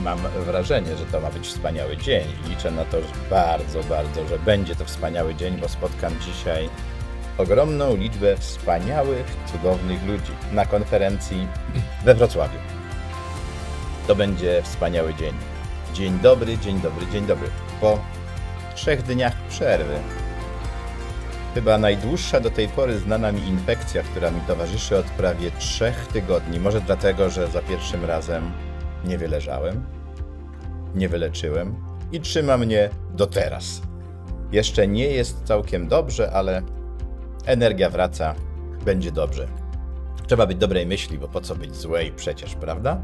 mam, wrażenie, że to ma być wspaniały dzień i liczę na to że bardzo, bardzo, że będzie to wspaniały dzień, bo spotkam dzisiaj ogromną liczbę wspaniałych, cudownych ludzi na konferencji we Wrocławiu. To będzie wspaniały dzień. Dzień dobry, dzień dobry, dzień dobry. Po trzech dniach przerwy Chyba najdłuższa do tej pory znana mi infekcja, która mi towarzyszy od prawie trzech tygodni. Może dlatego, że za pierwszym razem nie wyleżałem, nie wyleczyłem i trzyma mnie do teraz. Jeszcze nie jest całkiem dobrze, ale energia wraca, będzie dobrze. Trzeba być dobrej myśli, bo po co być złej przecież, prawda?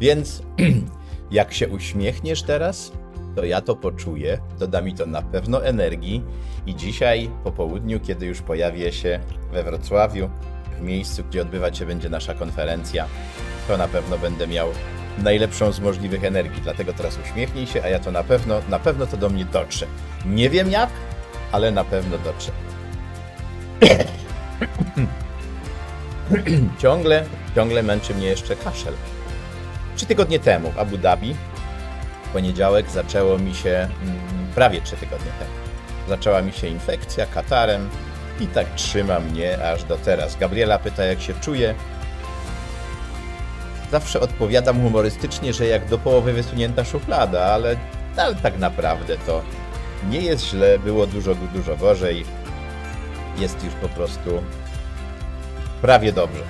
Więc jak się uśmiechniesz teraz, to ja to poczuję, doda mi to na pewno energii i dzisiaj po południu, kiedy już pojawię się we Wrocławiu, w miejscu, gdzie odbywać się będzie nasza konferencja, to na pewno będę miał najlepszą z możliwych energii. Dlatego teraz uśmiechnij się, a ja to na pewno, na pewno to do mnie dotrze. Nie wiem jak, ale na pewno dotrze. ciągle, ciągle męczy mnie jeszcze kaszel. Trzy tygodnie temu w Abu Dhabi, w poniedziałek, zaczęło mi się, mm, prawie trzy tygodnie temu, zaczęła mi się infekcja katarem i tak trzyma mnie aż do teraz. Gabriela pyta, jak się czuję. Zawsze odpowiadam humorystycznie, że jak do połowy wysunięta szuflada, ale, ale tak naprawdę to nie jest źle, było dużo, dużo gorzej. Jest już po prostu prawie dobrze.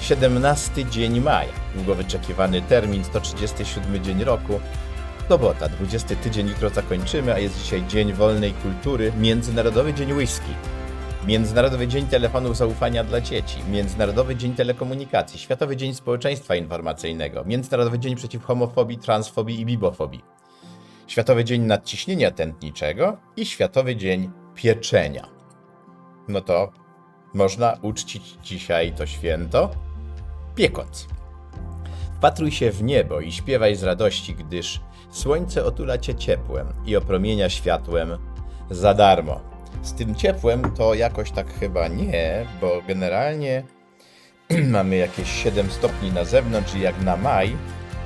17 dzień maja, długo wyczekiwany termin, 137 dzień roku. Sobota, 20 tydzień jutro zakończymy, a jest dzisiaj Dzień Wolnej Kultury, Międzynarodowy Dzień Whisky, Międzynarodowy Dzień Telefonów Zaufania dla Dzieci, Międzynarodowy Dzień Telekomunikacji, Światowy Dzień Społeczeństwa Informacyjnego, Międzynarodowy Dzień przeciw homofobii, transfobii i bibofobii, Światowy Dzień Nadciśnienia Tętniczego i Światowy Dzień Pieczenia. No to można uczcić dzisiaj to święto piekąc. Wpatruj się w niebo i śpiewaj z radości, gdyż słońce otula cię ciepłem i opromienia światłem za darmo. Z tym ciepłem to jakoś tak chyba nie, bo generalnie mamy jakieś 7 stopni na zewnątrz i jak na maj,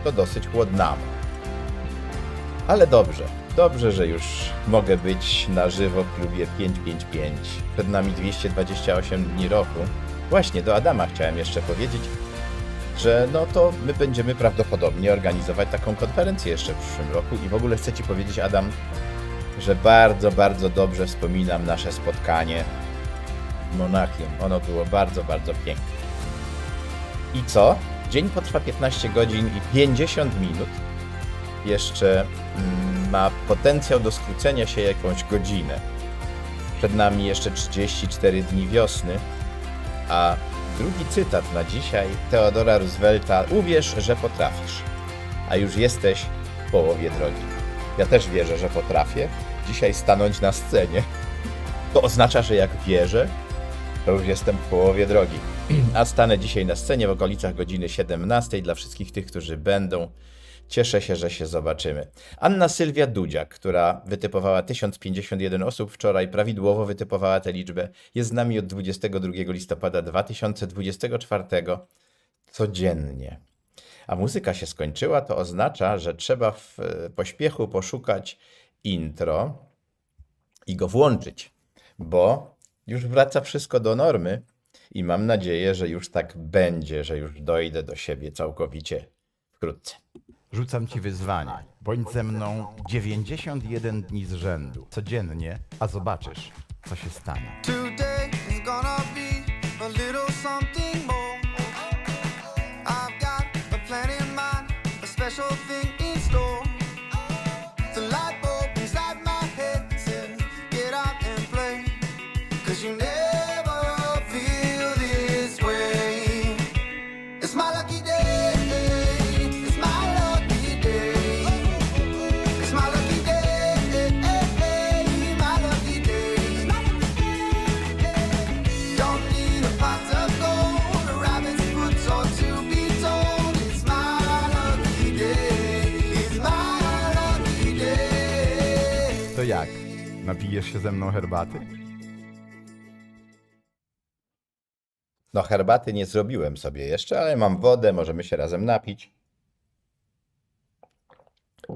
to dosyć chłodnawo. Ale dobrze, dobrze, że już mogę być na żywo w klubie 555. Przed nami 228 dni roku. Właśnie do Adama chciałem jeszcze powiedzieć, że no to my będziemy prawdopodobnie organizować taką konferencję jeszcze w przyszłym roku i w ogóle chcę Ci powiedzieć, Adam, że bardzo, bardzo dobrze wspominam nasze spotkanie w Monachium. Ono było bardzo, bardzo piękne. I co? Dzień potrwa 15 godzin i 50 minut. Jeszcze mm, ma potencjał do skrócenia się jakąś godzinę. Przed nami jeszcze 34 dni wiosny, a drugi cytat na dzisiaj Teodora Roosevelta: Uwierz, że potrafisz, a już jesteś w połowie drogi. Ja też wierzę, że potrafię dzisiaj stanąć na scenie. To oznacza, że jak wierzę, to już jestem w połowie drogi. A stanę dzisiaj na scenie w okolicach godziny 17 dla wszystkich tych, którzy będą. Cieszę się, że się zobaczymy. Anna Sylwia Dudziak, która wytypowała 1051 osób wczoraj, prawidłowo wytypowała tę liczbę, jest z nami od 22 listopada 2024 codziennie. A muzyka się skończyła, to oznacza, że trzeba w e, pośpiechu poszukać intro i go włączyć, bo już wraca wszystko do normy i mam nadzieję, że już tak będzie, że już dojdę do siebie całkowicie wkrótce. Rzucam ci wyzwanie. Bądź ze mną 91 dni z rzędu, codziennie, a zobaczysz, co się stanie. Napijesz się ze mną herbaty? No, herbaty nie zrobiłem sobie jeszcze, ale mam wodę, możemy się razem napić.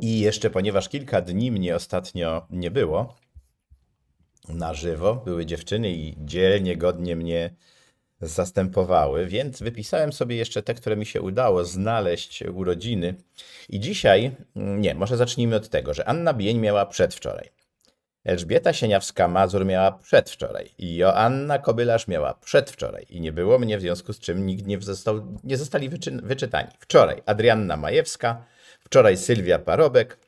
I jeszcze, ponieważ kilka dni mnie ostatnio nie było na żywo, były dziewczyny i dzielnie, godnie mnie zastępowały, więc wypisałem sobie jeszcze te, które mi się udało znaleźć urodziny. I dzisiaj, mm, nie, może zacznijmy od tego, że Anna Bień miała przedwczoraj. Elżbieta Sieniawska-Mazur miała przedwczoraj i Joanna Kobylarz miała przedwczoraj i nie było mnie, w związku z czym nikt nie, został, nie zostali wyczy, wyczytani. Wczoraj Adrianna Majewska, wczoraj Sylwia Parobek,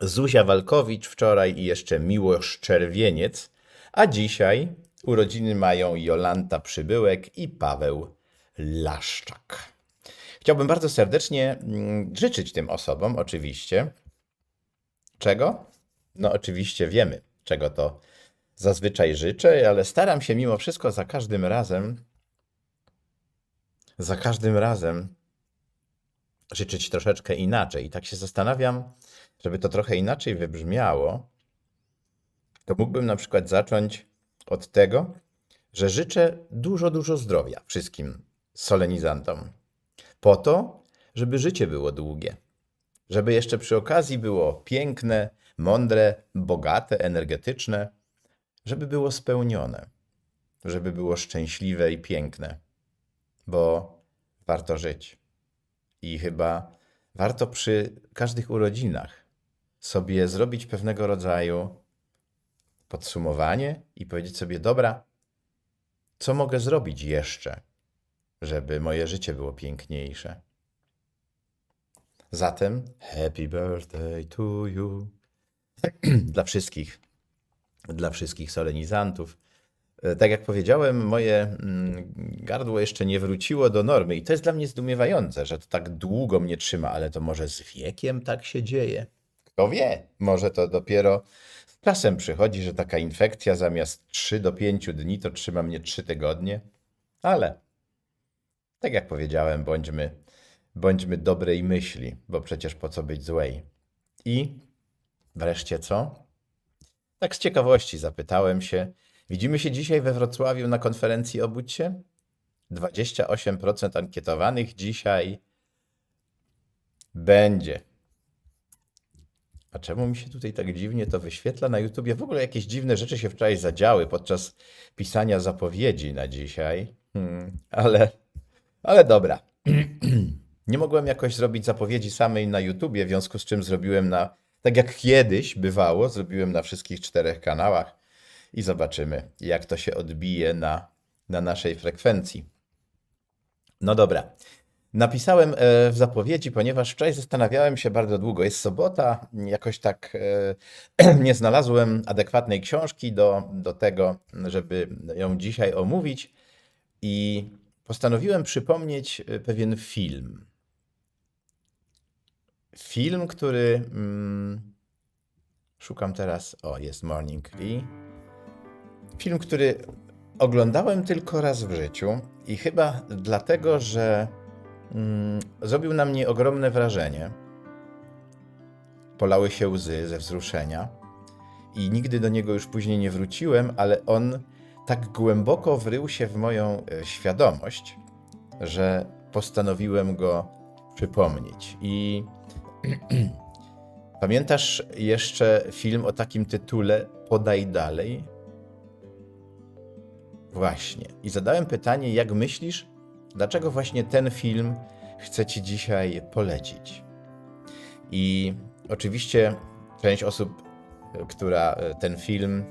Zuzia Walkowicz wczoraj i jeszcze Miłosz Czerwieniec, a dzisiaj urodziny mają Jolanta Przybyłek i Paweł Laszczak. Chciałbym bardzo serdecznie mm, życzyć tym osobom, oczywiście. Czego? No, oczywiście wiemy, czego to zazwyczaj życzę, ale staram się mimo wszystko za każdym razem, za każdym razem życzyć troszeczkę inaczej. I tak się zastanawiam, żeby to trochę inaczej wybrzmiało, to mógłbym na przykład zacząć od tego, że życzę dużo, dużo zdrowia wszystkim solenizantom. Po to, żeby życie było długie. Żeby jeszcze przy okazji było piękne, mądre, bogate, energetyczne, żeby było spełnione, żeby było szczęśliwe i piękne, bo warto żyć. I chyba warto przy każdych urodzinach sobie zrobić pewnego rodzaju podsumowanie i powiedzieć sobie: Dobra, co mogę zrobić jeszcze, żeby moje życie było piękniejsze? Zatem, happy birthday to you. dla wszystkich, dla wszystkich solenizantów. E, Tak jak powiedziałem, moje mm, gardło jeszcze nie wróciło do normy i to jest dla mnie zdumiewające, że to tak długo mnie trzyma, ale to może z wiekiem tak się dzieje. Kto wie, może to dopiero z czasem przychodzi, że taka infekcja zamiast 3 do 5 dni to trzyma mnie 3 tygodnie, ale tak jak powiedziałem, bądźmy, bądźmy dobrej myśli, bo przecież po co być złej. I wreszcie co? Tak z ciekawości zapytałem się. Widzimy się dzisiaj we Wrocławiu na konferencji Obudź się? 28% ankietowanych dzisiaj będzie. A czemu mi się tutaj tak dziwnie to wyświetla na YouTubie? W ogóle jakieś dziwne rzeczy się wczoraj zadziały podczas pisania zapowiedzi na dzisiaj. Hmm, ale, ale dobra. Nie mogłem jakoś zrobić zapowiedzi samej na YouTubie, w związku z czym zrobiłem na, tak jak kiedyś bywało, zrobiłem na wszystkich czterech kanałach i zobaczymy, jak to się odbije na, na naszej frekwencji. No dobra. Napisałem e, w zapowiedzi, ponieważ wczoraj zastanawiałem się bardzo długo. Jest sobota, jakoś tak e, nie znalazłem adekwatnej książki do, do tego, żeby ją dzisiaj omówić i postanowiłem przypomnieć e, pewien film. Film, który. Mm, szukam teraz. O, jest Morning Lee. Film, który oglądałem tylko raz w życiu i chyba dlatego, że mm, zrobił na mnie ogromne wrażenie. Polały się łzy ze wzruszenia i nigdy do niego już później nie wróciłem, ale on tak głęboko wrył się w moją e, świadomość, że postanowiłem go przypomnieć. I pamiętasz jeszcze film o takim tytule Podaj dalej? Właśnie. I zadałem pytanie, jak myślisz, dlaczego właśnie ten film chcę Ci dzisiaj polecić? I oczywiście część osób, która e, ten film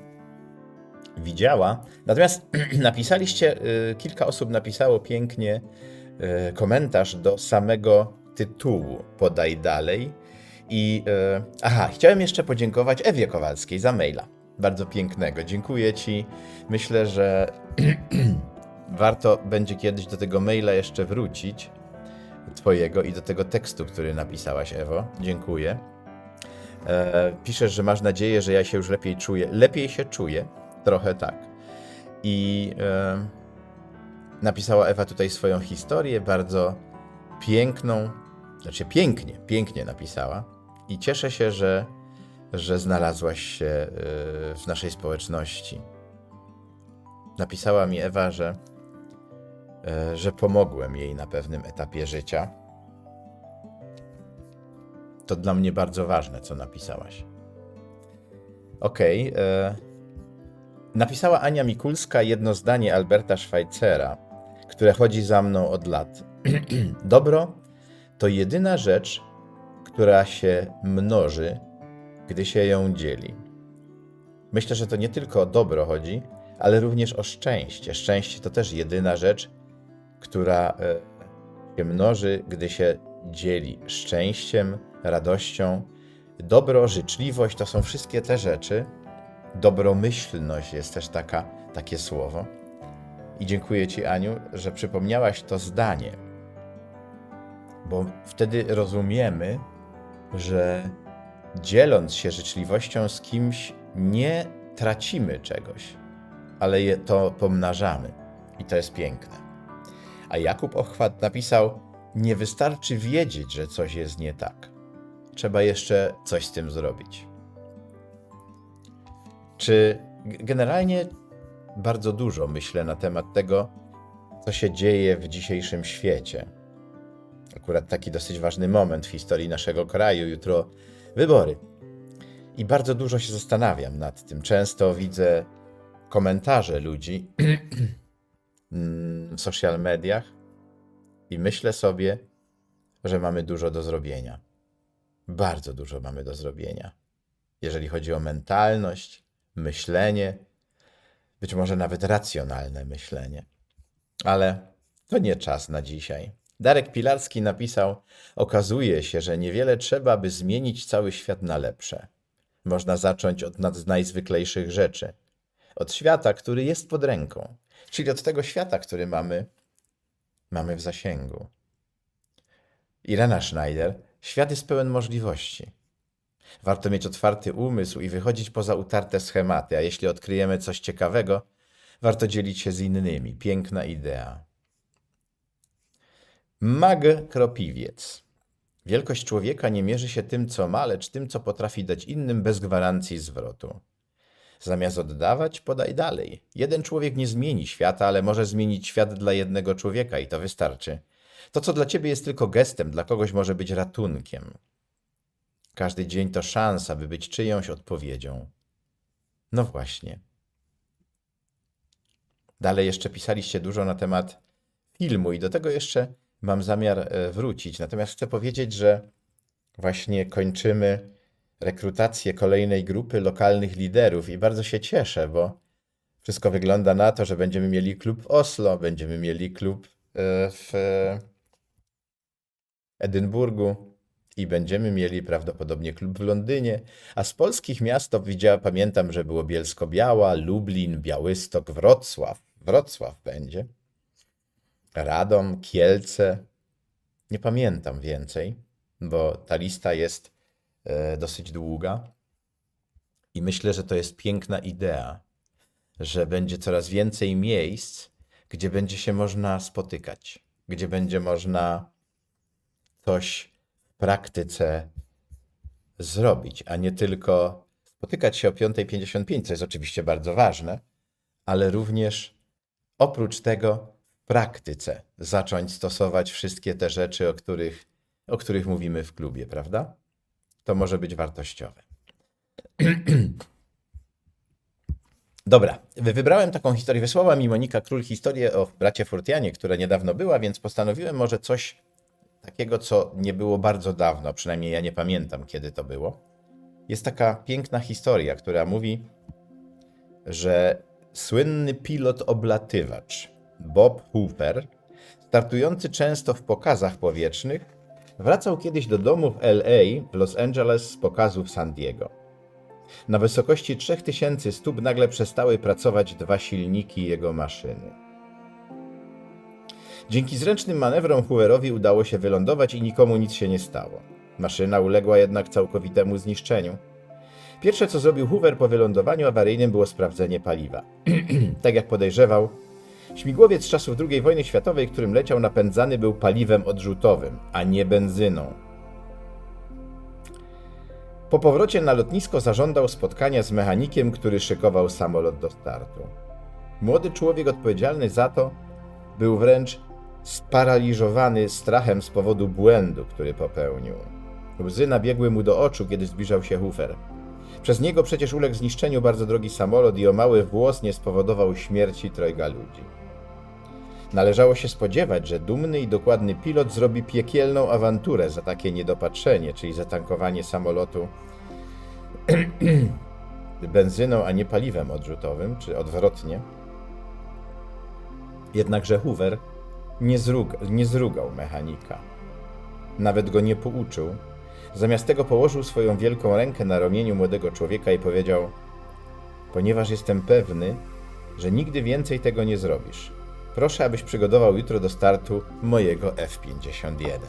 widziała, natomiast napisaliście, e, kilka osób napisało pięknie e, komentarz do samego tytułu Podaj dalej. I e, aha, chciałem jeszcze podziękować Ewie Kowalskiej za maila. Bardzo pięknego. Dziękuję Ci. Myślę, że warto będzie kiedyś do tego maila jeszcze wrócić. Twojego i do tego tekstu, który napisałaś, Ewo. Dziękuję. E, piszesz, że masz nadzieję, że ja się już lepiej czuję. Lepiej się czuję. Trochę tak. I e, napisała Ewa tutaj swoją historię, bardzo piękną, znaczy pięknie, pięknie napisała. I cieszę się, że, że znalazłaś się e, w naszej społeczności. Napisała mi Ewa, że, e, że pomogłem jej na pewnym etapie życia. To dla mnie bardzo ważne, co napisałaś. Okej. e, napisała Ania Mikulska jedno zdanie Alberta Schweitzera, które chodzi za mną od lat. Dobro to jedyna rzecz, która się mnoży, gdy się ją dzieli. Myślę, że to nie tylko o dobro chodzi, ale również o szczęście. Szczęście to też jedyna rzecz, która e, się mnoży, gdy się dzieli szczęściem, radością. Dobro, życzliwość to są wszystkie te rzeczy. Dobromyślność jest też taka, takie słowo. I dziękuję Ci, Aniu, że przypomniałaś to zdanie, bo wtedy rozumiemy, że dzieląc się życzliwością z kimś, nie tracimy czegoś, ale je to pomnażamy. I to jest piękne. A Jakub Ochwat napisał: Nie wystarczy wiedzieć, że coś jest nie tak. Trzeba jeszcze coś z tym zrobić. Czy generalnie bardzo dużo myślę na temat tego, co się dzieje w dzisiejszym świecie. Akurat taki dosyć ważny moment w historii naszego kraju, jutro wybory. I bardzo dużo się zastanawiam nad tym. Często widzę komentarze ludzi mm, w social mediach i myślę sobie, że mamy dużo do zrobienia. Bardzo dużo mamy do zrobienia. Jeżeli chodzi o mentalność, myślenie, być może nawet racjonalne myślenie. Ale to nie czas na dzisiaj. Darek Pilarski napisał: Okazuje się, że niewiele trzeba, by zmienić cały świat na lepsze. Można zacząć od najzwyklejszych rzeczy. Od świata, który jest pod ręką, czyli od tego świata, który mamy, mamy w zasięgu. Irena Schneider: Świat jest pełen możliwości. Warto mieć otwarty umysł i wychodzić poza utarte schematy, a jeśli odkryjemy coś ciekawego, warto dzielić się z innymi. Piękna idea. Mag Kropiwiec. Wielkość człowieka nie mierzy się tym, co ma, lecz tym, co potrafi dać innym bez gwarancji zwrotu. Zamiast oddawać, podaj dalej. Jeden człowiek nie zmieni świata, ale może zmienić świat dla jednego człowieka i to wystarczy. To, co dla ciebie jest tylko gestem, dla kogoś może być ratunkiem. Każdy dzień to szansa, by być czyjąś odpowiedzią. No właśnie. Dalej jeszcze pisaliście dużo na temat filmu i do tego jeszcze mam zamiar e, wrócić. Natomiast chcę powiedzieć, że właśnie kończymy rekrutację kolejnej grupy lokalnych liderów i bardzo się cieszę, bo wszystko wygląda na to, że będziemy mieli klub w Oslo, będziemy mieli klub e, w Edynburgu i będziemy mieli prawdopodobnie klub w Londynie, a z polskich miast to widziałem, pamiętam, że było Bielsko-Biała, Lublin, Białystok, Wrocław. Wrocław będzie. Radom, Kielce. Nie pamiętam więcej, bo ta lista jest e, dosyć długa. I myślę, że to jest piękna idea, że będzie coraz więcej miejsc, gdzie będzie się można spotykać, gdzie będzie można coś w praktyce zrobić, a nie tylko spotykać się o 5.55, co jest oczywiście bardzo ważne, ale również oprócz tego praktyce zacząć stosować wszystkie te rzeczy, o których, o których mówimy w klubie, prawda? To może być wartościowe. Dobra, wy- wybrałem taką historię. Wysłała mi Monika Król historię o bracie Fortianie, która niedawno była, więc postanowiłem może coś takiego, co nie było bardzo dawno, przynajmniej ja nie pamiętam, kiedy to było. Jest taka piękna historia, która mówi, że słynny pilot oblatywacz Bob Hooper, startujący często w pokazach powietrznych, wracał kiedyś do domu w LA w Los Angeles z pokazu w San Diego. Na wysokości 3000 stóp nagle przestały pracować dwa silniki jego maszyny. Dzięki zręcznym manewrom Hooverowi udało się wylądować i nikomu nic się nie stało. Maszyna uległa jednak całkowitemu zniszczeniu. Pierwsze co zrobił Hoover po wylądowaniu awaryjnym było sprawdzenie paliwa. tak jak podejrzewał, śmigłowiec z czasów II wojny światowej, którym leciał napędzany był paliwem odrzutowym, a nie benzyną. Po powrocie na lotnisko zażądał spotkania z mechanikiem, który szykował samolot do startu. Młody człowiek odpowiedzialny za to był wręcz sparaliżowany strachem z powodu błędu, który popełnił. Łzy nabiegły mu do oczu, kiedy zbliżał się Hoover. Przez niego przecież uległ zniszczeniu bardzo drogi samolot i o mały włos nie spowodował śmierci trojga ludzi. Należało się spodziewać, że dumny i dokładny pilot zrobi piekielną awanturę za takie niedopatrzenie, czyli zatankowanie samolotu benzyną, a nie paliwem odrzutowym, czy odwrotnie. Jednakże Hoover nie, zrug, nie zrugał mechanika. Nawet go nie pouczył. Zamiast tego położył swoją wielką rękę na ramieniu młodego człowieka i powiedział: Ponieważ jestem pewny, że nigdy więcej tego nie zrobisz, proszę, abyś przygotował jutro do startu mojego F-51.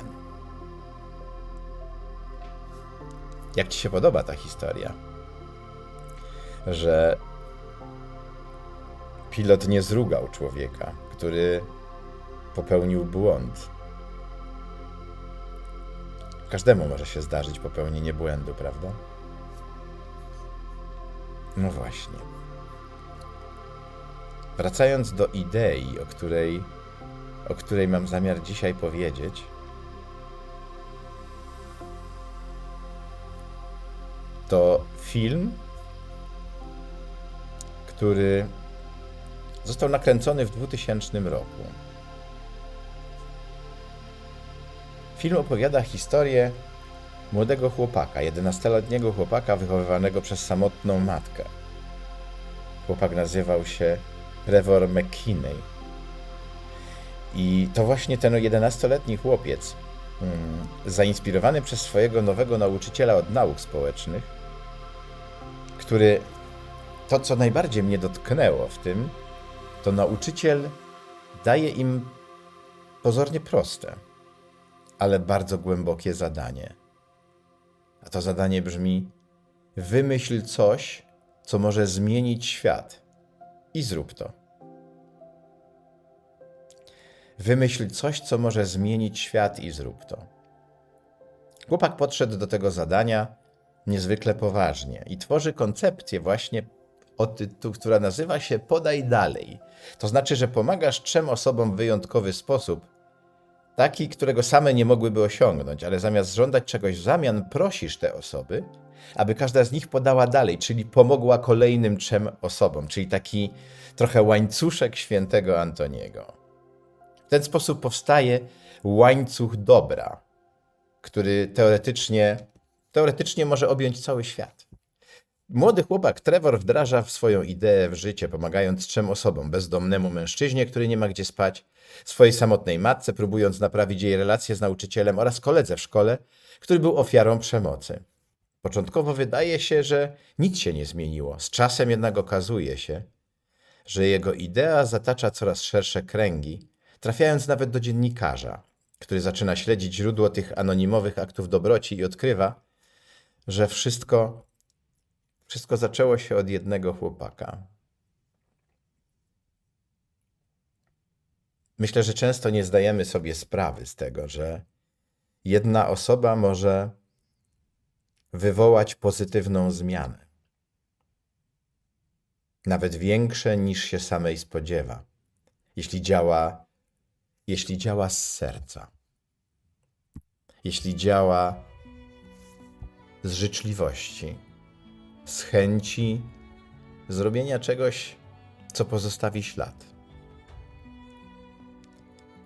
Jak ci się podoba ta historia? Że pilot nie zrugał człowieka, który popełnił błąd. Każdemu może się zdarzyć popełnienie błędu, prawda? No właśnie. Wracając do idei, o której, o której mam zamiar dzisiaj powiedzieć, to film, który został nakręcony w 2000 roku. Film opowiada historię młodego chłopaka, 11-letniego chłopaka wychowywanego przez samotną matkę. Chłopak nazywał się Trevor McKinney. I to właśnie ten 11-letni chłopiec, mm, zainspirowany przez swojego nowego nauczyciela od nauk społecznych, który to, co najbardziej mnie dotknęło w tym, to nauczyciel daje im pozornie proste, ale bardzo głębokie zadanie. A to zadanie brzmi: wymyśl coś, co może zmienić świat i zrób to. Wymyśl coś, co może zmienić świat i zrób to. Chłopak podszedł do tego zadania niezwykle poważnie i tworzy koncepcję właśnie o tytuł, która nazywa się Podaj dalej. To znaczy, że pomagasz trzem osobom w wyjątkowy sposób, taki, którego same nie mogłyby osiągnąć, ale zamiast żądać czegoś w zamian, prosisz te osoby, aby każda z nich podała dalej, czyli pomogła kolejnym trzem osobom, czyli taki trochę łańcuszek świętego Antoniego. W ten sposób powstaje łańcuch dobra, który teoretycznie, teoretycznie może objąć cały świat. Młody chłopak Trevor wdraża w swoją ideę w życie, pomagając trzem osobom: bezdomnemu mężczyźnie, który nie ma gdzie spać, swojej samotnej matce, próbując naprawić jej relacje z nauczycielem oraz koledze w szkole, który był ofiarą przemocy. Początkowo wydaje się, że nic się nie zmieniło. Z czasem jednak okazuje się, że jego idea zatacza coraz szersze kręgi, trafiając nawet do dziennikarza, który zaczyna śledzić źródło tych anonimowych aktów dobroci i odkrywa, że wszystko wszystko zaczęło się od jednego chłopaka. Myślę, że często nie zdajemy sobie sprawy z tego, że jedna osoba może wywołać pozytywną zmianę. Nawet większe niż się samej spodziewa, jeśli działa, jeśli działa z serca, jeśli działa z życzliwości z chęci zrobienia czegoś, co pozostawi ślad.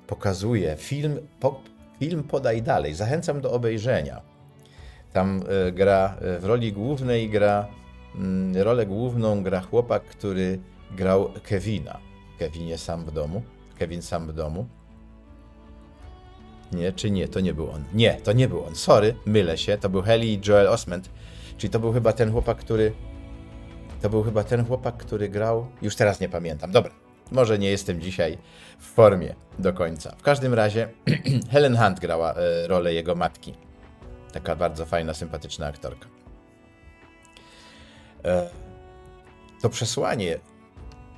Pokazuje film, po, film Podaj Dalej. Zachęcam do obejrzenia. Tam y, gra y, w roli głównej gra y, rolę główną gra chłopak, który grał Kevina. Kevinie sam w domu. Kevin sam w domu. Nie, czy nie, to nie był on. Nie, to nie był on. Sorry, mylę się. To był Heli Joel Osment. Czyli to był chyba ten chłopak, który. To był chyba ten chłopak, który grał. Już teraz nie pamiętam. Dobra, może nie jestem dzisiaj w formie do końca. W każdym razie Helen Hunt grała e, rolę jego matki. Taka bardzo fajna, sympatyczna aktorka. E, to przesłanie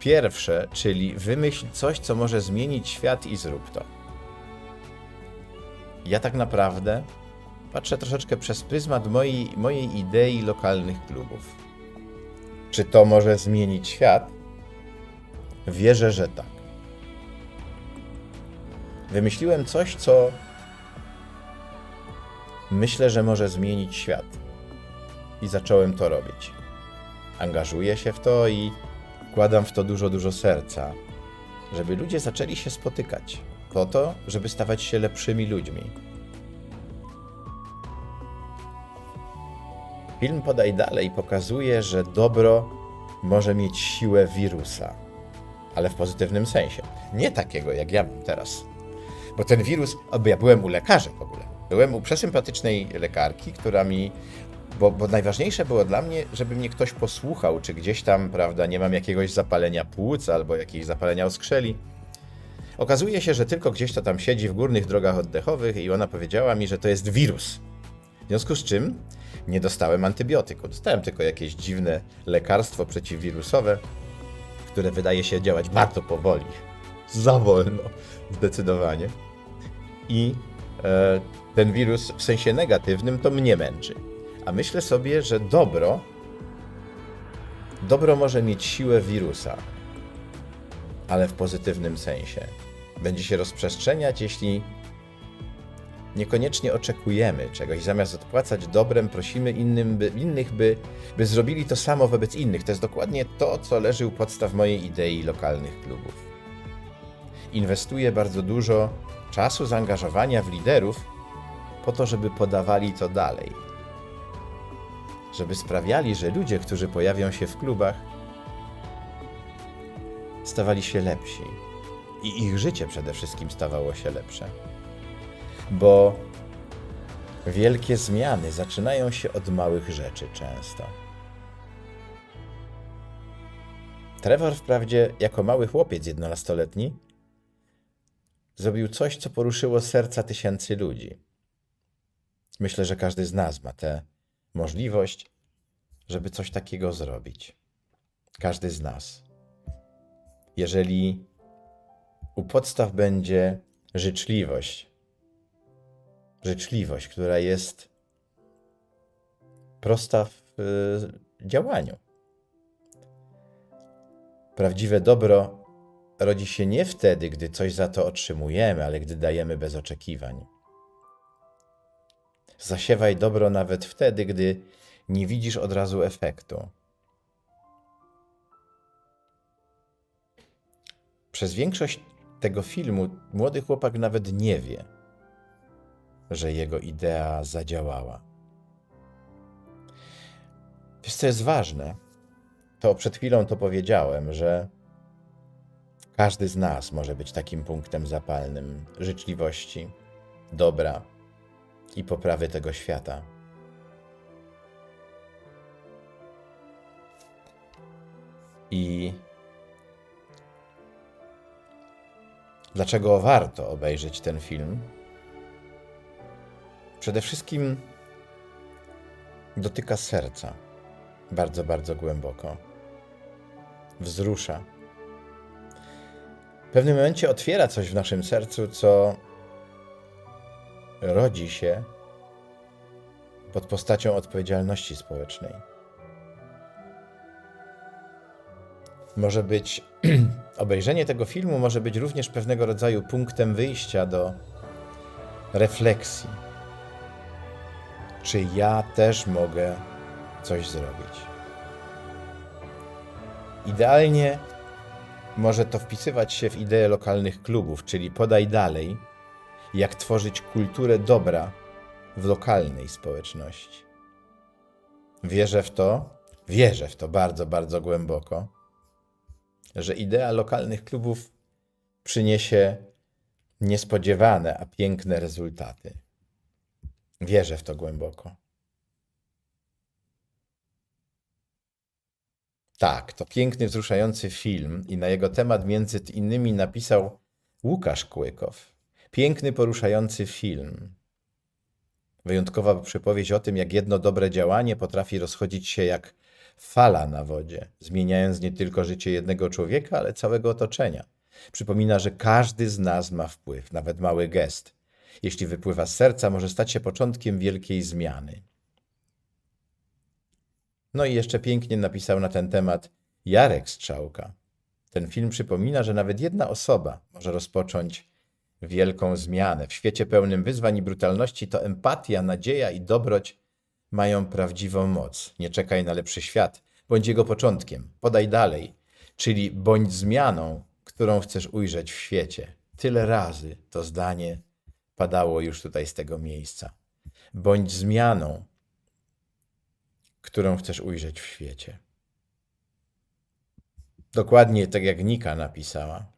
pierwsze, czyli wymyśl coś, co może zmienić świat i zrób to. Ja tak naprawdę patrzę troszeczkę przez pryzmat mojej, mojej idei lokalnych klubów. Czy to może zmienić świat? Wierzę, że tak. Wymyśliłem coś, co myślę, że może zmienić świat. I zacząłem to robić. Angażuję się w to i wkładam w to dużo, dużo serca, żeby ludzie zaczęli się spotykać, po to, żeby stawać się lepszymi ludźmi. Film Podaj Dalej pokazuje, że dobro może mieć siłę wirusa, ale w pozytywnym sensie. Nie takiego, jak ja mam teraz. Bo ten wirus, aby ja byłem u lekarzy w ogóle. Byłem u przesympatycznej lekarki, która mi. Bo, bo najważniejsze było dla mnie, żeby mnie ktoś posłuchał, czy gdzieś tam, prawda, nie mam jakiegoś zapalenia płuc albo jakiegoś zapalenia oskrzeli. Okazuje się, że tylko gdzieś to tam siedzi w górnych drogach oddechowych i ona powiedziała mi, że to jest wirus. W związku z czym nie dostałem antybiotyku. Dostałem tylko jakieś dziwne lekarstwo przeciwwirusowe, które wydaje się działać bardzo powoli. Za wolno, zdecydowanie. I ten wirus w sensie negatywnym to mnie męczy. A myślę sobie, że dobro, dobro może mieć siłę wirusa, ale w pozytywnym sensie. Będzie się rozprzestrzeniać, jeśli niekoniecznie oczekujemy czegoś. Zamiast odpłacać dobrem, prosimy innym, by, innych, by, by zrobili to samo wobec innych. To jest dokładnie to, co leży u podstaw mojej idei lokalnych klubów. Inwestuję bardzo dużo czasu, zaangażowania w liderów po to, żeby podawali to dalej. Żeby sprawiali, że ludzie, którzy pojawią się w klubach, stawali się lepsi. I ich życie przede wszystkim stawało się lepsze bo wielkie zmiany zaczynają się od małych rzeczy często. Trevor wprawdzie, jako mały chłopiec jedenastoletni, zrobił coś, co poruszyło serca tysięcy ludzi. Myślę, że każdy z nas ma tę możliwość, żeby coś takiego zrobić. Każdy z nas. Jeżeli u podstaw będzie życzliwość, życzliwość, która jest prosta w y, działaniu. Prawdziwe dobro rodzi się nie wtedy, gdy coś za to otrzymujemy, ale gdy dajemy bez oczekiwań. Zasiewaj dobro nawet wtedy, gdy nie widzisz od razu efektu. Przez większość tego filmu młody chłopak nawet nie wie, że jego idea zadziałała. Wiesz, co jest ważne? To przed chwilą to powiedziałem, że każdy z nas może być takim punktem zapalnym życzliwości, dobra i poprawy tego świata. I dlaczego warto obejrzeć ten film? Przede wszystkim dotyka serca bardzo, bardzo głęboko. Wzrusza. W pewnym momencie otwiera coś w naszym sercu, co rodzi się pod postacią odpowiedzialności społecznej. Może być obejrzenie tego filmu może być również pewnego rodzaju punktem wyjścia do refleksji czy ja też mogę coś zrobić. Idealnie może to wpisywać się w ideę lokalnych klubów, czyli podaj dalej, jak tworzyć kulturę dobra w lokalnej społeczności. Wierzę w to, wierzę w to bardzo, bardzo głęboko, że idea lokalnych klubów przyniesie niespodziewane, a piękne rezultaty. Wierzę w to głęboko. Tak, to piękny, wzruszający film i na jego temat między innymi napisał Łukasz Kłykow. Piękny, poruszający film. Wyjątkowa przypowieść o tym, jak jedno dobre działanie potrafi rozchodzić się jak fala na wodzie, zmieniając nie tylko życie jednego człowieka, ale całego otoczenia. Przypomina, że każdy z nas ma wpływ, nawet mały gest – jeśli wypływa z serca, może stać się początkiem wielkiej zmiany. No i jeszcze pięknie napisał na ten temat Jarek Strzałka. Ten film przypomina, że nawet jedna osoba może rozpocząć wielką zmianę. W świecie pełnym wyzwań i brutalności to empatia, nadzieja i dobroć mają prawdziwą moc. Nie czekaj na lepszy świat, bądź jego początkiem. Podaj dalej, czyli bądź zmianą, którą chcesz ujrzeć w świecie. Tyle razy to zdanie padało już tutaj z tego miejsca. Bądź zmianą, którą chcesz ujrzeć w świecie. Dokładnie tak jak Nika napisała.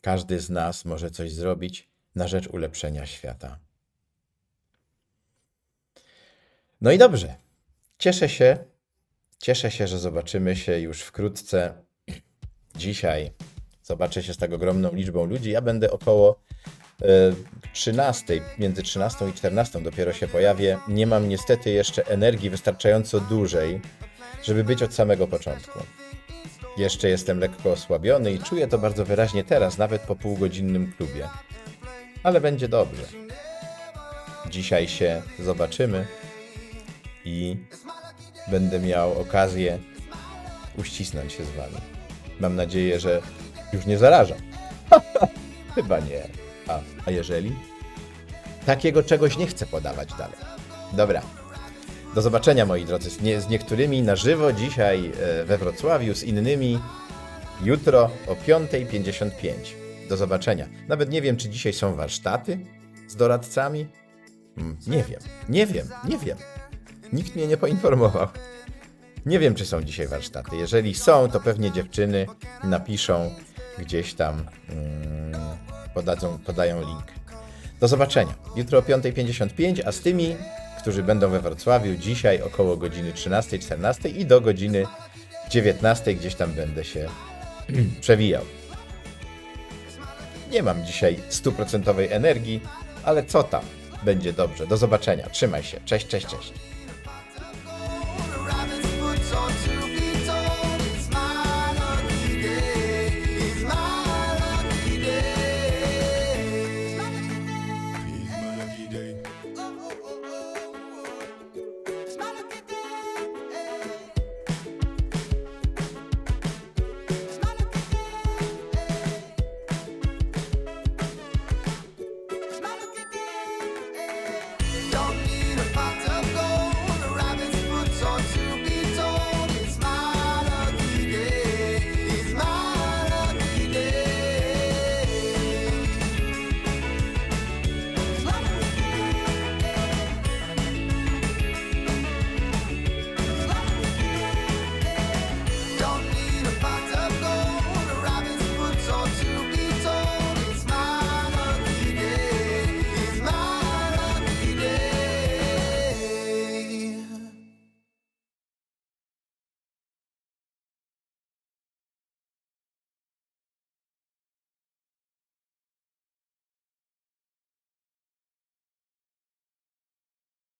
Każdy z nas może coś zrobić na rzecz ulepszenia świata. No i dobrze. Cieszę się, cieszę się, że zobaczymy się już wkrótce. Dzisiaj zobaczę się z tak ogromną liczbą ludzi. Ja będę około 13, między 13 i 14 dopiero się pojawię. Nie mam niestety jeszcze energii wystarczająco dużej, żeby być od samego początku. Jeszcze jestem lekko osłabiony i czuję to bardzo wyraźnie teraz, nawet po półgodzinnym klubie. Ale będzie dobrze. Dzisiaj się zobaczymy i będę miał okazję uścisnąć się z wami. Mam nadzieję, że już nie zarażam. Chyba nie. A, a jeżeli? Takiego czegoś nie chcę podawać dalej. Dobra. Do zobaczenia, moi drodzy. Z, nie, z niektórymi na żywo dzisiaj e, we Wrocławiu, z innymi jutro o 5.55. Do zobaczenia. Nawet nie wiem, czy dzisiaj są warsztaty z doradcami. Mm, Nie wiem, nie wiem, nie wiem. Nikt mnie nie poinformował. Nie wiem, czy są dzisiaj warsztaty. Jeżeli są, to pewnie dziewczyny napiszą gdzieś tam, mm, podadzą, podają link. Do zobaczenia. Jutro o 5.55, a z tymi, którzy będą we Wrocławiu dzisiaj około godziny 13-14 i do godziny 19 gdzieś tam będę się przewijał. Nie mam dzisiaj stuprocentowej energii, ale co tam? Będzie dobrze. Do zobaczenia. Trzymaj się. Cześć, cześć, cześć.